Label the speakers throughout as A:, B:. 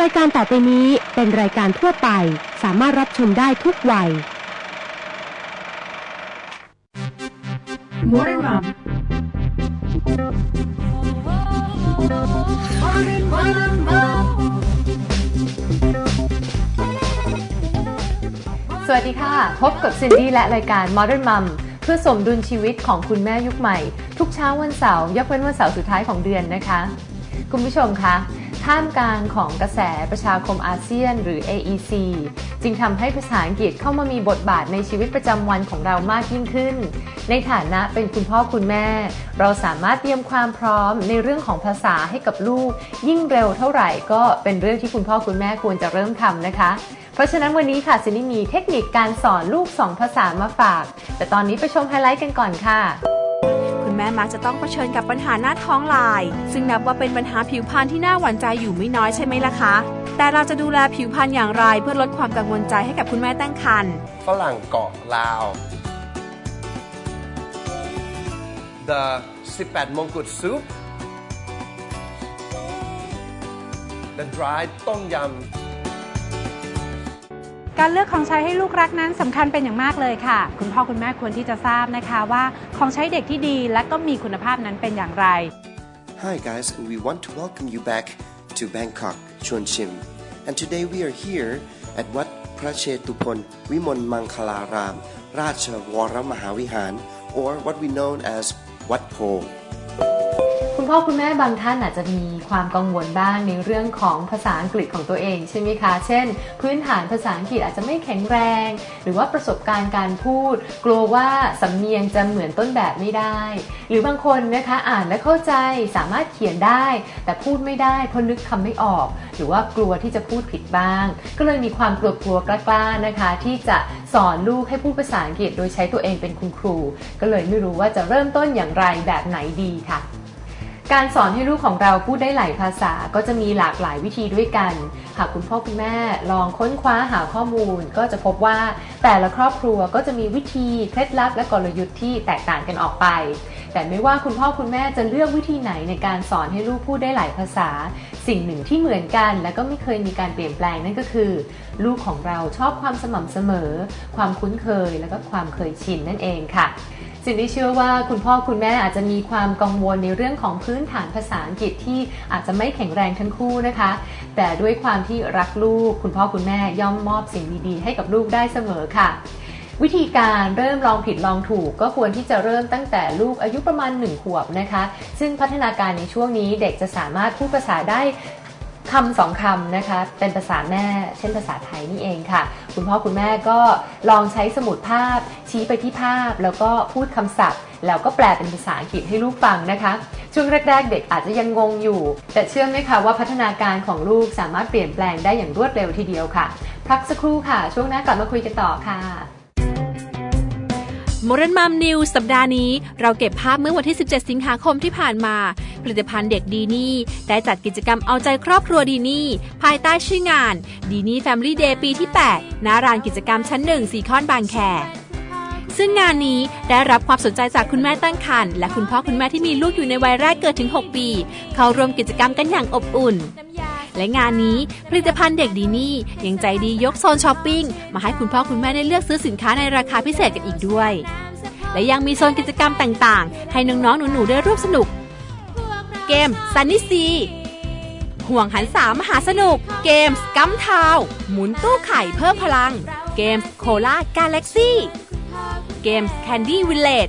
A: รายการต่อไปนี้เป็นรายการทั่วไป สามารถรับชมได้ทุกวัย
B: Modern Mom. Modern Mom.
C: สวัสดีค่ะ พบกับซินดี้และรายการ Modern Mom เพื่อสมดุลชีวิตของคุณแม่ยุคใหม่ ทุกเช้าวันเสาร์ยกเว้นวันเสาร์สุดท้ายของเดือนนะคะ คุณผู้ชมคะท่ามกลางของกระแสประชาคมอาเซียนหรือ AEC จึงทำให้ภาษาอังกฤษเข้ามามีบทบาทในชีวิตประจำวันของเรามากยิ่งขึ้น ในฐานะเป็นคุณพ่อคุณแม่ เราสามารถเตรียมความพร้อมในเรื่องของภาษาให้กับลูก ยิ่งเร็วเท่าไหร่ก็เป็นเรื่องที่คุณพ่อคุณแม่ควรจะเริ่มทำนะคะ เพราะฉะนั้นวันนี้ค่ะซินนี่มีเทคนิคการสอนลูก 2 ภาษามาฝาก แต่ตอนนี้ไปชมไฮไลท์กันก่อนค่ะ
D: แม่มักจะต้องเผชิญกับปัญหาหน้าท้องลาย ซึ่งนับว่าเป็นปัญหาผิวพรรณที่น่าหวั่นใจอยู่ไม่น้อยใช่ไหมล่ะคะ แต่เราจะดูแลผิวพรรณอย่างไรเพื่อลดความกังวลใจให้กับคุณแม่ตั้งครรภ์
E: ฝรั่งเกาะลาว The 18มงกุฎซุป The dried ต้มยำ
F: การเลือกของใช้ให้ลูกรักนั้นสำคัญเป็นอย่างมากเลยค่ะ คุณพ่อคุณแม่ควรที่จะทราบนะคะว่าของใช้เด็กที่ดีและก็มีคุณภาพนั้นเป็นอย่างไร
G: Hi guys, and we want to welcome you back to Bangkok, Chonchim. And today we are here at Wat Prachetupon Vimon Mangkalaram, Raja Wara Mahavihan, or what we know as Wat Po.
C: คุณพ่อคุณแม่บางท่านอาจจะมีความกังวลบ้างในเรื่องของภาษาอังกฤษของตัวเองใช่ไหมคะ เช่น พื้นฐานภาษาอังกฤษอาจจะไม่แข็งแรง หรือว่าประสบการณ์การพูด กลัวว่าสำเนียงจะเหมือนต้นแบบไม่ได้ หรือบางคนนะคะอ่านและเข้าใจสามารถเขียนได้ แต่พูดไม่ได้เพราะนึกคำไม่ออก หรือว่ากลัวที่จะพูดผิดบ้าง ก็เลยมีความกลัวกลัวกล้าๆนะคะ ที่จะสอนลูกให้พูดภาษาอังกฤษ โดยใช้ตัวเองเป็นคุณครู ก็เลยไม่รู้ว่าจะเริ่มต้นอย่างไรแบบไหนดีค่ะ การสอนให้ลูกของเราพูดได้หลายภาษาก็จะมีหลากหลายวิธีด้วยกัน หากคุณพ่อคุณแม่ลองค้นคว้าหาข้อมูล ก็จะพบว่าแต่ละครอบครัวก็จะมีวิธีเคล็ดลับและกลยุทธ์ที่แตกต่างกันออกไป แต่ไม่ว่าคุณพ่อคุณแม่จะเลือกวิธีไหนในการสอนให้ลูกพูดได้หลายภาษา สิ่งหนึ่งที่เหมือนกัน และก็ไม่เคยมีการเปลี่ยนแปลงนั่นก็คือ ลูกของเราชอบความสม่ำเสมอ ความคุ้นเคย และก็ความเคยชินนั่นเองค่ะ สิ่งที่เชื่อว่าคุณพ่อคุณแม่อาจจะมีความกังวลในเรื่องของพื้นฐานภาษาอังกฤษที่อาจจะไม่แข็งแรงทั้งคู่นะคะ แต่ด้วยความที่รักลูก คุณพ่อคุณแม่ย่อมมอบสิ่งดีๆ ให้กับลูกได้เสมอค่ะวิธีการเริ่มลองผิดลองถูกก็ควรที่จะเริ่มตั้งแต่ลูกอายุประมาณ 1 ขวบนะคะ ซึ่งพัฒนาการในช่วงนี้เด็กจะสามารถพูดภาษาได้ คำสองคำนะคะ เป็นภาษาแม่ เช่นภาษาไทยนี่เองค่ะ คุณพ่อคุณแม่ก็ลองใช้สมุดภาพ ชี้ไปที่ภาพ แล้วก็พูดคำศัพท์ แล้วก็แปลเป็นภาษาอังกฤษให้ลูกฟังนะคะ ช่วงแรก ๆ เด็กอาจจะยังงงอยู่ แต่เชื่อไหมคะว่าพัฒนาการของลูกสามารถเปลี่ยนแปลงได้อย่างรวดเร็วทีเดียวค่ะ พักสักครู่ค่ะ ช่วงหน้ากลับมาคุยกันต่อค่ะ
D: โมเรนมัมนิวสัปดาห์นี้ เราเก็บภาพเมื่อวันที่ 17 สิงหาคมที่ผ่านมา ผลิตภัณฑ์เด็กดีนี่ ได้จัดกิจกรรมเอาใจครอบครัวดีนี่ ภายใต้ชื่องานดีนี่แฟมิลี่เดย์ปีที่ 8ณร้านกิจกรรมชั้น1สีคอนบางแคซึ่งงานนี้ได้รับความสนใจจากคุณแม่ตั้งครรภ์และคุณพ่อคุณแม่ที่มีลูกอยู่ในวัยแรกเกิดถึง 6 ปี เข้าร่วมกิจกรรมกันอย่างอบอุ่น และงานนี้ผลิตภัณฑ์เด็กดีนี่ยังใจดียกโซนช้อปปิ้งมาให้คุณพ่อคุณแม่ได้เลือกซื้อสินค้าในราคาพิเศษกันอีกด้วย และยังมีโซนกิจกรรมต่างๆ ให้น้องๆหนูๆได้ร่วมสนุก เกมซันนี่ซีห่วงหันสามหาสนุก เกมส์กัมทาวหมุนตู้ไข่เพิ่มพลัง เกมส์โคลา กาแล็กซี่ เกมส์แคนดี้วิลเลจ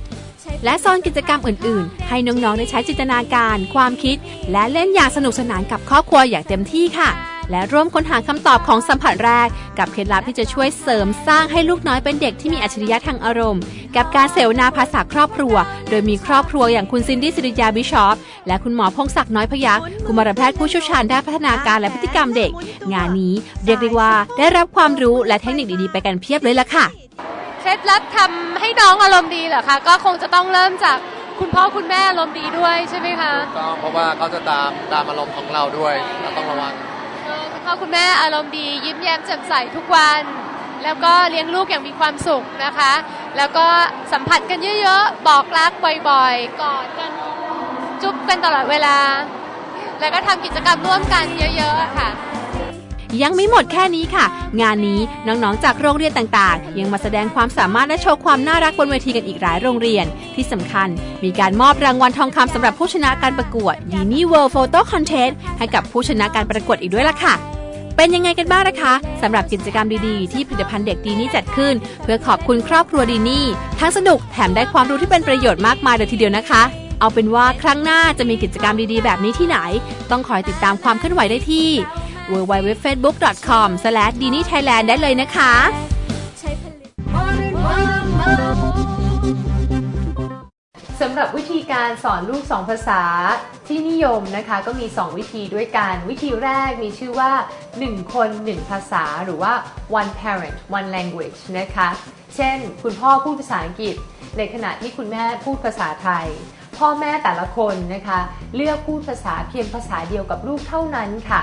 D: และโซนกิจกรรมอื่นๆ ให้น้องๆได้ใช้จินตนาการ ความคิด และเล่นอย่างสนุกสนานกับครอบครัวอย่างเต็มที่ค่ะ และร่วมค้นหาคำตอบของสัมผัสแรก กับเคล็ดลับที่จะช่วยเสริมสร้างให้ลูกน้อยเป็นเด็กที่มีอัจฉริยะทางอารมณ์ กับการเสวนาภาษาครอบครัว โดยมีครอบครัวอย่างคุณซินดี้สิริยาบิชอปและคุณหมอพงศักดิ์น้อยพยักกุมารแพทย์ผู้เชี่ยวชาญด้านพัฒนาการและพฤติกรรมเด็ก งานนี้เรียกได้ว่าได้รับความรู้และเทคนิคดีๆไปกันเพียบเลยล่ะค่ะ
H: เคล็ดลับทำให้น้องอารมณ์ดีเหรอคะก็คงจะต้องเริ่มจากคุณพ่อคุณแม่อารมณ์ดีด้วยใช่ไหมคะ
E: ต้องเพราะว่าเขาจะตามตามอารมณ์ของเราด้วยเราต้องระวัง
H: เออคุณพ่อคุณแม่อารมณ์ดี ยิ้มแย้มแจ่มใสทุกวัน แล้วก็เลี้ยงลูกอย่างมีความสุขนะคะ แล้วก็สัมผัสกันเยอะๆ บอกรักบ่อยๆกอดกันจุ๊บกันตลอดเวลา แล้วก็ทำกิจกรรมร่วมกันเยอะๆอะค่ะ
D: ยังไม่หมดแค่นี้ค่ะ งานนี้น้องๆ จากโรงเรียนต่างๆ ยังมาแสดงความสามารถและโชว์ความน่ารักบนเวทีกันอีกหลายโรงเรียน ที่สำคัญ มีการมอบรางวัลทองคำสำหรับผู้ชนะการประกวด d i n y World Photo Contest ให้กับผู้ชนะการประกวดอีกด้วยล่ะค่ะเป็นยังไงกันบ้างนะคะสำหรับกิจกรรมดีๆ ที่ผลิตภัณฑ์เด็กดีนี่จัดขึ้น เพื่อขอบคุณครอบครัวดีนี่ทั้งสนุกแถมได้ความรู้ที่เป็นประโยชน์มากมายเลยทีเดียวนะคะ เอาเป็นว่าครั้งหน้าจะมีกิจกรรมดีๆ แบบนี้ที่ไหน ต้องคอยติดตามความเคลื่อนไหวได้ที่ www.facebook.com/dini-thailand ได้เลยนะคะ
C: สำหรับวิธีการสอนลูก 2 ภาษาที่นิยมนะคะก็มี 2 วิธีด้วยกัน วิธีแรกมีชื่อว่า 1 คน 1 ภาษาหรือว่า one parent one language นะคะ เช่น คุณพ่อพูดภาษาอังกฤษ ในขณะที่คุณแม่พูดภาษาไทย พ่อแม่แต่ละคนนะคะ เลือกพูดภาษาเพียงภาษาเดียวกับลูกเท่านั้นค่ะ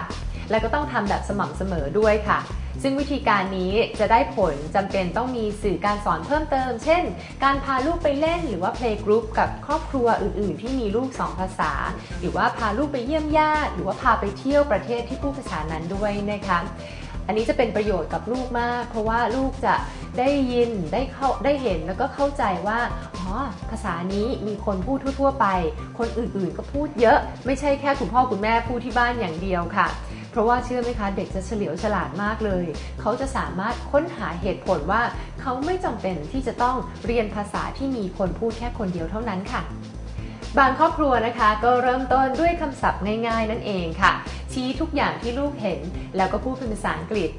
C: และก็ต้องทำแบบสม่ำเสมอด้วยค่ะ ซึ่งวิธีการนี้จะได้ผลจำเป็นต้องมีสื่อการสอนเพิ่มเติม เช่น การพาลูกไปเล่นหรือว่า play group กับครอบครัวอื่น ๆ ที่มีลูก 2 ภาษา หรือว่าพาลูกไปเยี่ยมญาติหรือว่าพาไปเที่ยวประเทศที่พูดภาษานั้นด้วยนะคะอันนี้จะเป็นประโยชน์กับลูกมาก เพราะว่าลูกจะได้ยินได้เข้าได้เห็นแล้วก็เข้าใจว่า อ๋อภาษานี้มีคนพูดทั่ว ๆ ไป คนอื่นๆก็พูดเยอะ ไม่ใช่แค่คุณพ่อคุณแม่พูดที่บ้านอย่างเดียวค่ะ เพราะว่าเชื่อไหมคะเด็กจะเฉลียวฉลาดมากเลย เขาจะสามารถค้นหาเหตุผลว่า เขาไม่จำเป็นที่จะต้องเรียนภาษาที่มีคนพูดแค่คนเดียวเท่านั้นค่ะ บางครอบครัวนะคะก็เริ่มต้นด้วยคำศัพท์ง่าย ๆ นั่นเองค่ะชี้ทุกอย่างที่ลูกเห็น แล้วก็พูดเป็นภาษาอังกฤษ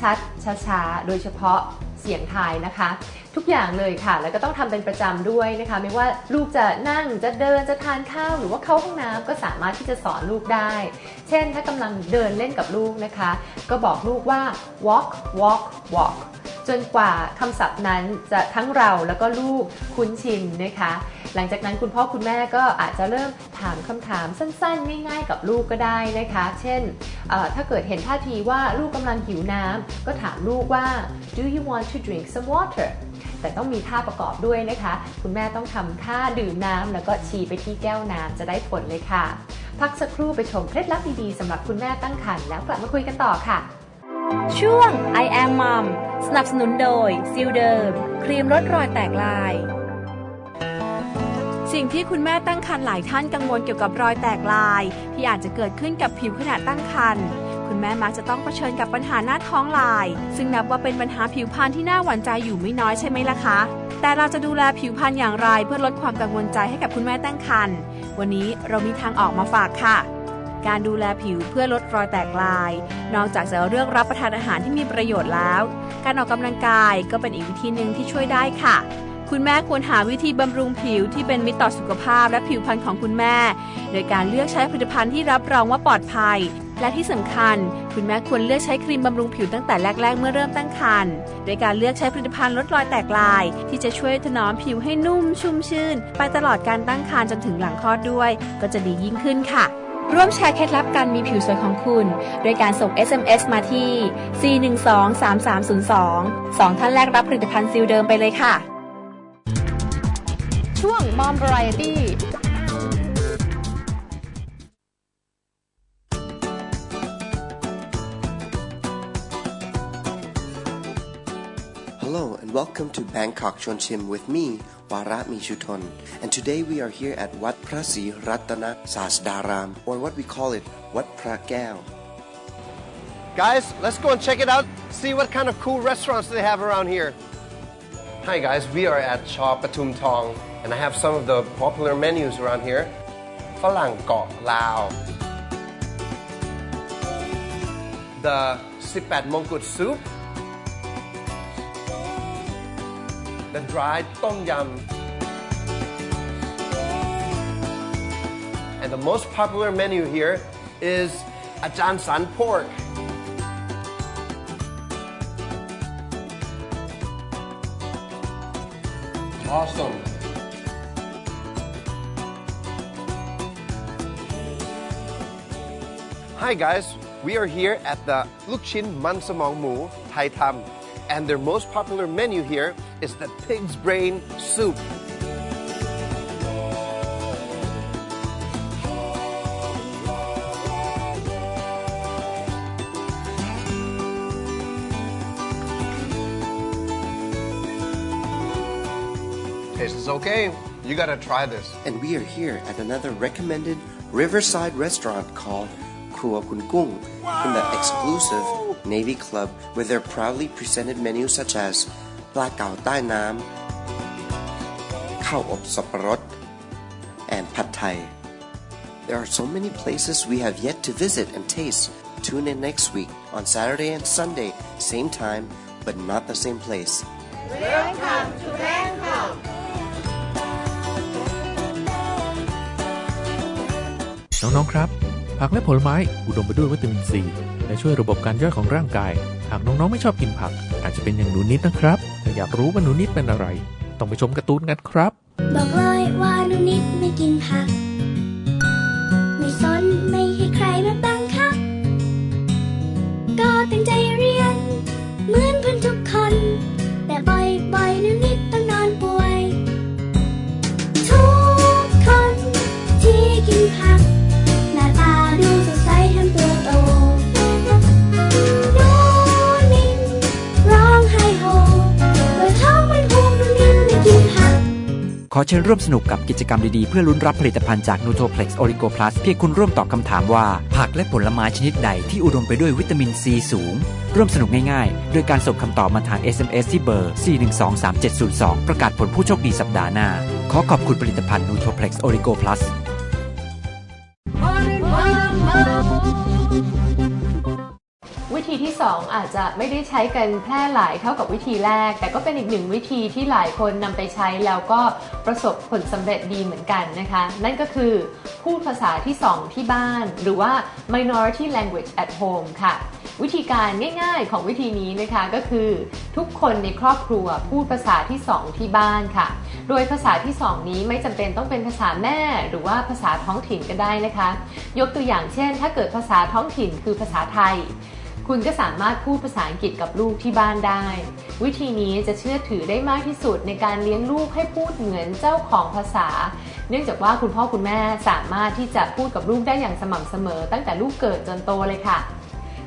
C: ชัดๆช้าๆโดยเฉพาะ สียงไทายนะคะ ทุกอย่างเลยค่ะ แล้วก็ต้องทำเป็นประจำด้วยนะคะ ไม่ว่าลูกจะนั่งจะเดินจะทานข้าวหรือว่าเข้าห้องน้ำก็สามารถที่จะสอนลูกได้ เช่น ถ้ากำลังเดินเล่นกับลูกนะคะ ก็บอกลูกว่า walk walk walk จนกว่าคำศัพท์นั้นจะทั้งเราแล้วก็ลูกคุ้นชินนะคะ หลังจากนั้นคุณพ่อคุณแม่ก็อาจจะเริ่มถามคำถามสั้น ๆ ง่าย ๆ กับลูกก็ได้นะคะ เช่นถ้าเกิดเห็นท่าทีว่าลูกกำลังหิวน้ำก็ถามลูกว่า do you want to drink some water แต่ต้องมีท่าประกอบด้วยนะคะ คุณแม่ต้องทำท่าดื่มน้ำแล้วก็ชี้ไปที่แก้วน้ำจะได้ผลเลยค่ะ พักสักครู่ไปชมเคล็ดลับดีๆสำหรับคุณแม่ตั้งครรภ์แล้วกลับมาคุยกันต่อค่ะ
D: ช่วง I am mom สนับสนุนโดยซิลเดิมครีมลดรอยแตกลาย สิ่งที่คุณแม่ตั้งครรภ์หลายท่านกังวลเกี่ยวกับรอยแตกลาย ที่อาจจะเกิดขึ้นกับผิวขณะตั้งครรภ์คุณแม่มักจะต้องเผชิญกับปัญหาหน้าท้องลาย ซึ่งนับว่าเป็นปัญหาผิวพรรณที่น่าหวั่นใจอยู่ไม่น้อยใช่ไหมล่ะคะ แต่เราจะดูแลผิวพรรณอย่างไรเพื่อลดความกังวลใจให้กับคุณแม่ตั้งครรภ์วันนี้เรามีทางออกมาฝากค่ะ การดูแลผิวเพื่อลดรอยแตกลาย นอกจากจะเลือกรับประทานอาหารที่มีประโยชน์แล้ว การออกกำลังกายก็เป็นอีกวิธีหนึ่งที่ช่วยได้ค่ะ คุณแม่ควรหาวิธีบำรุงผิวที่เป็นมิตรต่อสุขภาพและผิวพรรณของคุณแม่ โดยการเลือกใช้ผลิตภัณฑ์ที่รับรองว่าปลอดภัย และที่สำคัญ คุณแม่ควรเลือกใช้ครีมบำรุงผิวตั้งแต่แรก ๆ เมื่อเริ่มตั้งครรภ์โดยการเลือกใช้ผลิตภัณฑ์ลดรอยแตกลาย ที่จะช่วยถนอมผิวให้นุ่มชุ่มชื่น ไปตลอดการตั้งครรภ์จนถึงหลังคลอดด้วย ก็จะดียิ่งขึ้นค่ะ ร่วมแชร์เคล็ดลับการมีผิวสวยของคุณ โดยการส่ง SMS มาที่ 412-3302 2 ท่านแรกรับผลิตภัณฑ์ซิลเดิมไปเลยค่ะ
C: ช่วง Mom Variety
G: welcome to Bangkok Chonchim with me, Warat Mishuton. And today we are here at Wat Prasi Ratana Sasdaram, or what we call it, Wat Prakeo.
E: Guys, let's go and check it out. See what kind of cool restaurants they have around here. Hi guys, we are at Shaw Patum Tong, and I have some of the popular menus around here. Falang Kok Lao. The Sipat Mongkut soup. The dried Tom Yum. And the most popular menu here is Ajahn San pork. Awesome. Hi guys, we are here at the Lukchin Mansamong Mu Thai Tham, and their most popular menu here is the pig's brain soup. Tastes okay. You gotta try this.
G: And we are here at another recommended riverside restaurant called Krua Kun Kung in the exclusive Navy Club where they're proudly presented menus such as ปลาเก๋าใต้น้ำข้าวอบสับปะรด and pad thai. There are so many places we have yet to visit and taste. Tune in next week on Saturday and Sunday, same time, but not the same place.
B: Welcome to Bangkok.
I: น้องๆ ครับ ผักและผลไม้อุดมไปด้วยวิตามินซี และช่วยระบบการย่อยของร่างกาย หากน้องๆไม่ชอบกินผัก อาจจะเป็นอย่างหนูนิดนะครับถ้าอยากรู้ว่าหนูนิดเป็นอะไร ต้องไปชมการ์ตูนกันครับ
J: บอกเลยว่าหนูนิดไม่กินผัก
K: ขอเชิญร่วมสนุกกับกิจกรรมดีๆ เพื่อลุ้นรับผลิตภัณฑ์จาก n u t r o p l e x Origo Plus เพียงคุณร่วมตอบคำถามว่า ผักและผลไม้ชนิดใดที่อุดมไปด้วยวิตามินซีสูง ร่วมสนุกง่ายๆ โดยการส่งคำตอบมาทาง SMS ที่เบอร์ 4123702 ประกาศผลผู้โชคดีสัปดาห์หน้า ขอขอบคุณผลิตภัณฑ์ n u t r o p l e x Origo Plus
C: ธีที่ 2 อาจจะไม่ได้ใช้กันแพร่หลายเท่ากับวิธีแรก แต่ก็เป็นอีกหนึ่งวิธีที่หลายคนนำไปใช้แล้วก็ประสบผลสำเร็จดีเหมือนกันนะคะ นั่นก็คือพูดภาษาที่ 2 ที่บ้าน หรือว่า minority language at home ค่ะ วิธีการง่ายๆของวิธีนี้นะคะก็คือทุกคนในครอบครัวพูดภาษาที่ 2 ที่บ้านค่ะ โดยภาษาที่ 2 นี้ไม่จำเป็นต้องเป็นภาษาแม่ หรือว่าภาษาท้องถิ่นก็ได้นะคะ ยกตัวอย่างเช่น ถ้าเกิดภาษาท้องถิ่นคือภาษาไทย คุณก็สามารถพูดภาษาอังกฤษกับลูกที่บ้านได้ วิธีนี้จะเชื่อถือได้มากที่สุดในการเลี้ยงลูกให้พูดเหมือนเจ้าของภาษา เนื่องจากว่าคุณพ่อคุณแม่สามารถที่จะพูดกับลูกได้อย่างสม่ำเสมอ ตั้งแต่ลูกเกิดจนโตเลยค่ะ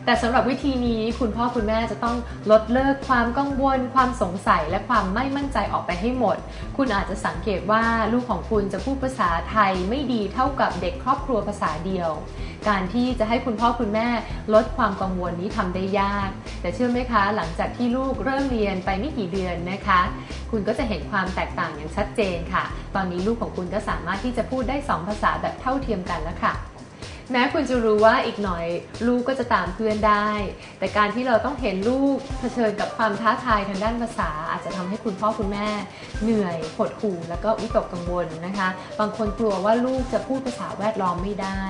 C: แต่สำหรับวิธีนี้คุณพ่อคุณแม่จะต้องลดเลิกความกังวล ความสงสัยและความไม่มั่นใจออกไปให้หมด คุณอาจจะสังเกตว่าลูกของคุณจะพูดภาษาไทยไม่ดีเท่ากับเด็กครอบครัวภาษาเดียว การที่จะให้คุณพ่อคุณแม่ลดความกังวลนี้ทำได้ยาก แต่เชื่อไหมคะ หลังจากที่ลูกเริ่มเรียนไปไม่กี่เดือนนะคะ คุณก็จะเห็นความแตกต่างอย่างชัดเจนค่ะ ตอนนี้ลูกของคุณก็สามารถที่จะพูดได้สองภาษาแบบเท่าเทียมกันแล้วค่ะ แม้คุณจะรู้ว่าอีกหน่อยลูกก็จะตามเพื่อนได้ แต่การที่เราต้องเห็นลูกเผชิญกับความท้าทายทางด้านภาษา อาจจะทำให้คุณพ่อคุณแม่ เหนื่อยหดหู่แล้วก็วิตกกังวลนะคะ บางคนกลัวว่าลูกจะพูดภาษาแวดล้อมไม่ได้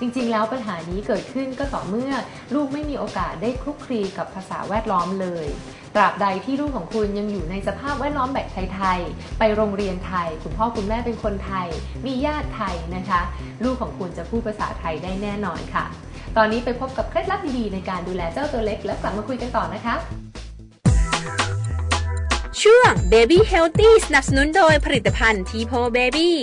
C: จริงๆ แล้วปัญหานี้เกิดขึ้นก็ต่อเมื่อลูกไม่มีโอกาสได้คลุกคลีกับภาษาแวดล้อมเลย ตราบใดที่ลูกของคุณยังอยู่ในสภาพแวดล้อมแบบไทยๆ ไปโรงเรียนไทย คุณพ่อคุณแม่เป็นคนไทย มีญาติไทยนะคะ ลูกของคุณจะพูดภาษาไทยได้แน่นอนค่ะ ตอนนี้ไปพบกับเคล็ดลับดีๆในการดูแลเจ้าตัวเล็ก แล้วกลับมาคุยกันต่อนะคะ
D: ช่วง Baby Healthy สนับสนุนโดยผลิตภัณฑ์ทีโพเบบี้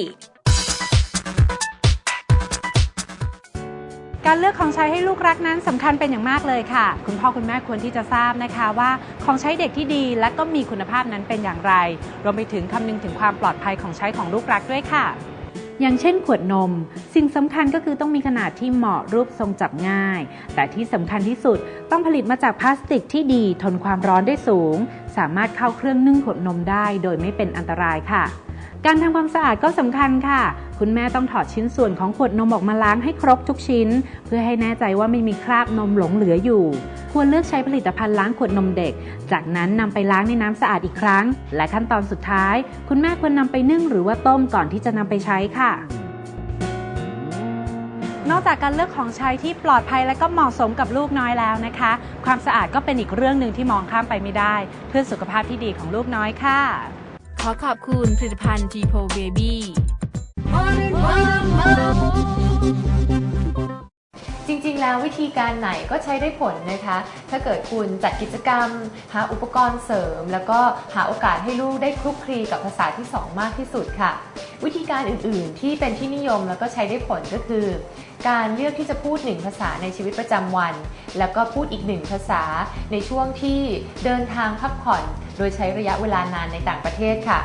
F: การเลือกของใช้ให้ลูกรักนั้นสำคัญเป็นอย่างมากเลยค่ะ คุณพ่อคุณแม่ควรที่จะทราบนะคะว่า ของใช้เด็กที่ดี และก็มีคุณภาพนั้นเป็นอย่างไร รวมไปถึงคำนึงถึงความปลอดภัยของใช้ของลูกรักด้วยค่ะ อย่างเช่นขวดนม สิ่งสำคัญก็คือต้องมีขนาดที่เหมาะรูปทรงจับง่าย แต่ที่สำคัญที่สุดต้องผลิตมาจากพลาสติกที่ดี ทนความร้อนได้สูง สามารถเข้าเครื่องนึ่งขวดนมได้ โดยไม่เป็นอันตรายค่ะการทำความสะอาดก็สำคัญค่ะ คุณแม่ต้องถอดชิ้นส่วนของขวดนมออกมาล้างให้ครบทุกชิ้น เพื่อให้แน่ใจว่าไม่มีคราบนมหลงเหลืออยู่ ควรเลือกใช้ผลิตภัณฑ์ล้างขวดนมเด็ก จากนั้นนำไปล้างในน้ำสะอาดอีกครั้ง และขั้นตอนสุดท้าย คุณแม่ควรนำไปนึ่งหรือว่าต้มก่อนที่จะนำไปใช้ค่ะ นอกจากการเลือกของใช้ที่ปลอดภัยและก็เหมาะสมกับลูกน้อยแล้วนะคะ ความสะอาดก็เป็นอีกเรื่องหนึ่งที่มองข้ามไปไม่ได้ เพื่อสุขภาพที่ดีของลูกน้อยค่ะ
D: ขอขอบคุณผลิตภัณฑ์ทีโพเจ
C: ริงๆ แล้ววิธีการไหนก็ใช้ได้ผลนะคะ ถ้าเกิดคุณจัดกิจกรรม หาอุปกรณ์เสริม แล้วก็หาโอกาสให้ลูกได้คลุกคลีกับภาษาที่ 2 มากที่สุดค่ะ วิธีการอื่นๆ ที่เป็นที่นิยมแล้วก็ใช้ได้ผลก็คือ การเลือกที่จะพูดหนึ่งภาษาในชีวิตประจำวัน แล้วก็พูดอีกหนึ่งภาษาในช่วงที่เดินทางพักผ่อน โดยใช้ระยะเวลานานในต่างประเทศค่ะ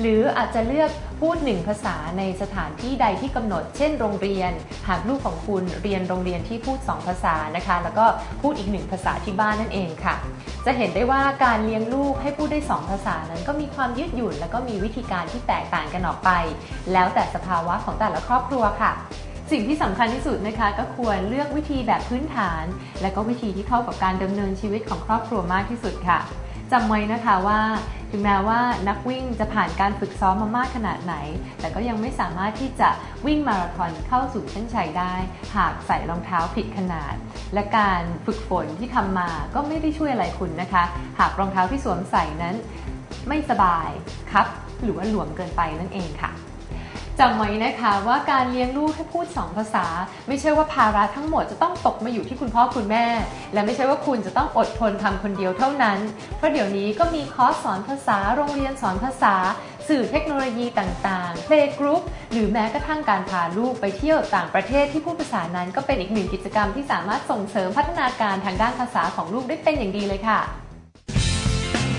C: หรืออาจจะเลือกพูดหนึ่งภาษาในสถานที่ใดที่กำหนด เช่นโรงเรียน หากลูกของคุณเรียนโรงเรียนที่พูด 2 ภาษานะคะ แล้วก็พูดอีกหนึ่งภาษาที่บ้านนั่นเองค่ะ จะเห็นได้ว่าการเลี้ยงลูกให้พูดได้ 2 ภาษานั้นก็มีความยืดหยุ่น แล้วก็มีวิธีการที่แตกต่างกันออกไป แล้วแต่สภาวะของแต่ละครอบครัวค่ะสิ่งที่สำคัญที่สุดนะคะก็ควรเลือกวิธีแบบพื้นฐาน และก็วิธีที่เข้ากับการดำเนินชีวิตของครอบครัวมากที่สุดค่ะ จำไว้นะคะว่าถึงแม้ว่านักวิ่งจะผ่านการฝึกซ้อมมามากขนาดไหน แต่ก็ยังไม่สามารถที่จะวิ่งมาราธอนเข้าสู่เส้นชัยได้ หากใส่รองเท้าผิดขนาด และการฝึกฝนที่ทำมาก็ไม่ได้ช่วยอะไรคุณนะคะ หากรองเท้าที่สวมใส่นั้น ไม่สบายครับหรือว่าหลวมเกินไปนั่นเองค่ะ จำไว้นะคะว่าการเลี้ยงลูกให้พูด 2 ภาษา ไม่ใช่ว่าภาระทั้งหมดจะต้องตกมาอยู่ที่คุณพ่อคุณแม่ และไม่ใช่ว่าคุณจะต้องอดทนทำคนเดียวเท่านั้น เพราะเดี๋ยวนี้ก็มีคอร์สสอนภาษา โรงเรียนสอนภาษา สื่อเทคโนโลยีต่างๆเพลย์กรุ๊ปหรือแม้กระทั่งการพาลูกไปเที่ยวต่างประเทศที่พูดภาษานั้นก็เป็นอีกหนึ่งกิจกรรมที่สามารถส่งเสริมพัฒนาการทางด้านภาษาของลูกได้เป็นอย่างดีเลยค่ะ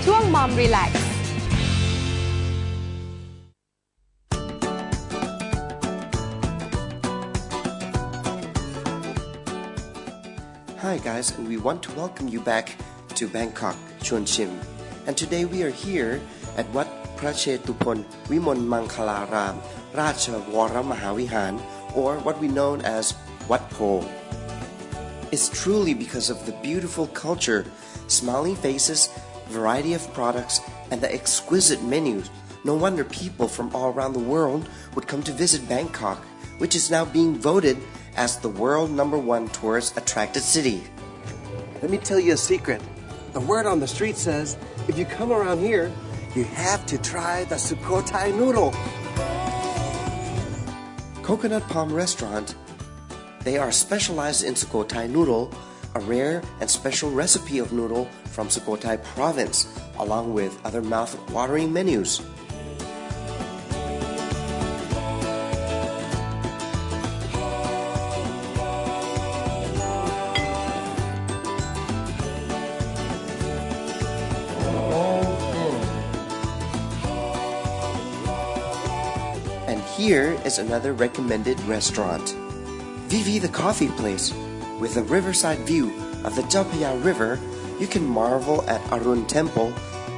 L: ช่วงมอมรีแลกซ์
G: guys, and we want to welcome you back to Bangkok, Chuan Chim. And today we are here at Wat Prachetupon Vimon Mangkalaram Racha Wara Mahavihan, or what we know as Wat Po. It's truly because of the beautiful culture, smiling faces, variety of products, and the exquisite menus. No wonder people from all around the world would come to visit Bangkok, which is now being voted as the world number one tourist attracted city.
E: Let me tell you a secret. The word on the street says if you come around here, you have to try the Sukhothai noodle.
G: Coconut Palm Restaurant. They are specialized in Sukhothai noodle, a rare and special recipe of noodle from Sukhothai province, along with other mouth-watering menus. Is another recommended restaurant. Vivi the Coffee Place. With a riverside view of the Chapaya River, you can marvel at Arun Temple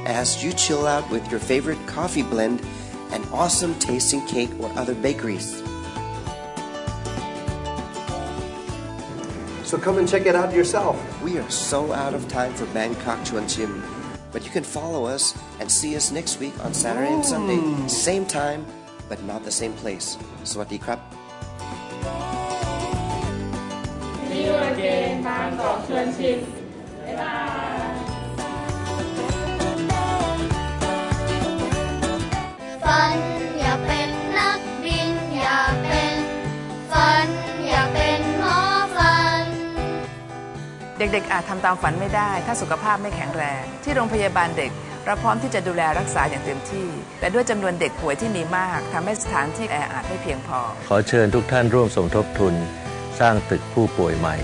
G: as you chill out with your favorite coffee blend and awesome tasting cake or other bakeries.
E: So come and check it out yourself.
G: We are so out of time for Bangkok Chuan Chim, but you can follow us and see us next week on Saturday and Sunday, mm. same time, but not the same place. Sawati krap.
B: See you again บางกอกชวนชิมบ๊ายบาย
J: ฝันอยากเป็นนักบินอยากเป็นฝันอยากเป็นหมอฝัน
L: เด็กๆอาจทำตามฝันไม่ได้ ถ้าสุขภาพไม่แข็งแรง ที่โรงพยาบาลเด็ก เราพร้อมที่จะดูแลรักษาอย่างเต็มที่ แต่ด้วยจำนวนเด็กป่วยที่มีมากทำให้สถานที่แออัดไม่เพียงพอ
M: ขอเชิญทุกท่านร่วมสมทบทุน สร้างตึกผู้ป่วยใหม่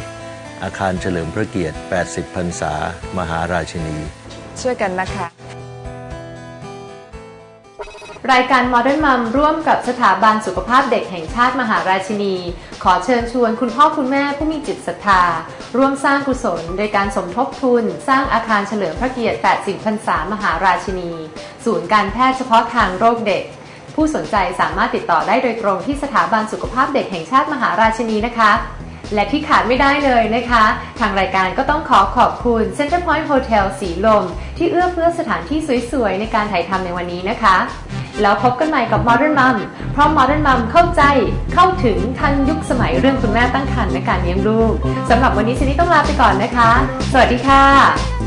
M: อาคารเฉลิมพระเกียรติ 80 พรรษา มหาราชินี
L: ช่วยกันนะคะ
C: รายการ Modern Mom ร่วมกับสถาบันสุขภาพเด็กแห่งชาติมหาราชินี ขอเชิญชวนคุณพ่อคุณแม่ผู้มีจิตศรัทธา ร่วมสร้างกุศล โดยการสมทบทุน สร้างอาคารเฉลิมพระเกียรติ 80พรรษามหาราชินี ศูนย์การแพทย์เฉพาะทางโรคเด็ก ผู้สนใจสามารถติดต่อได้โดยตรงที่สถาบันสุขภาพเด็กแห่งชาติมหาราชินีนะคะและที่ขาดไม่ได้เลยนะคะ ทางรายการก็ต้องขอขอบคุณ Center Point Hotel สีลม ที่เอื้อเฟื้อสถานที่สวยๆ ในการถ่ายทำในวันนี้นะคะ แล้วพบกันใหม่กับ Modern Mom เพราะ Modern Mom เข้าใจเข้าถึงทันยุคสมัยเรื่องคุณแม่ตั้งครรภ์และการเลี้ยงลูกสำหรับวันนี้ชนิดต้องลาไปก่อนนะคะ สวัสดีค่ะ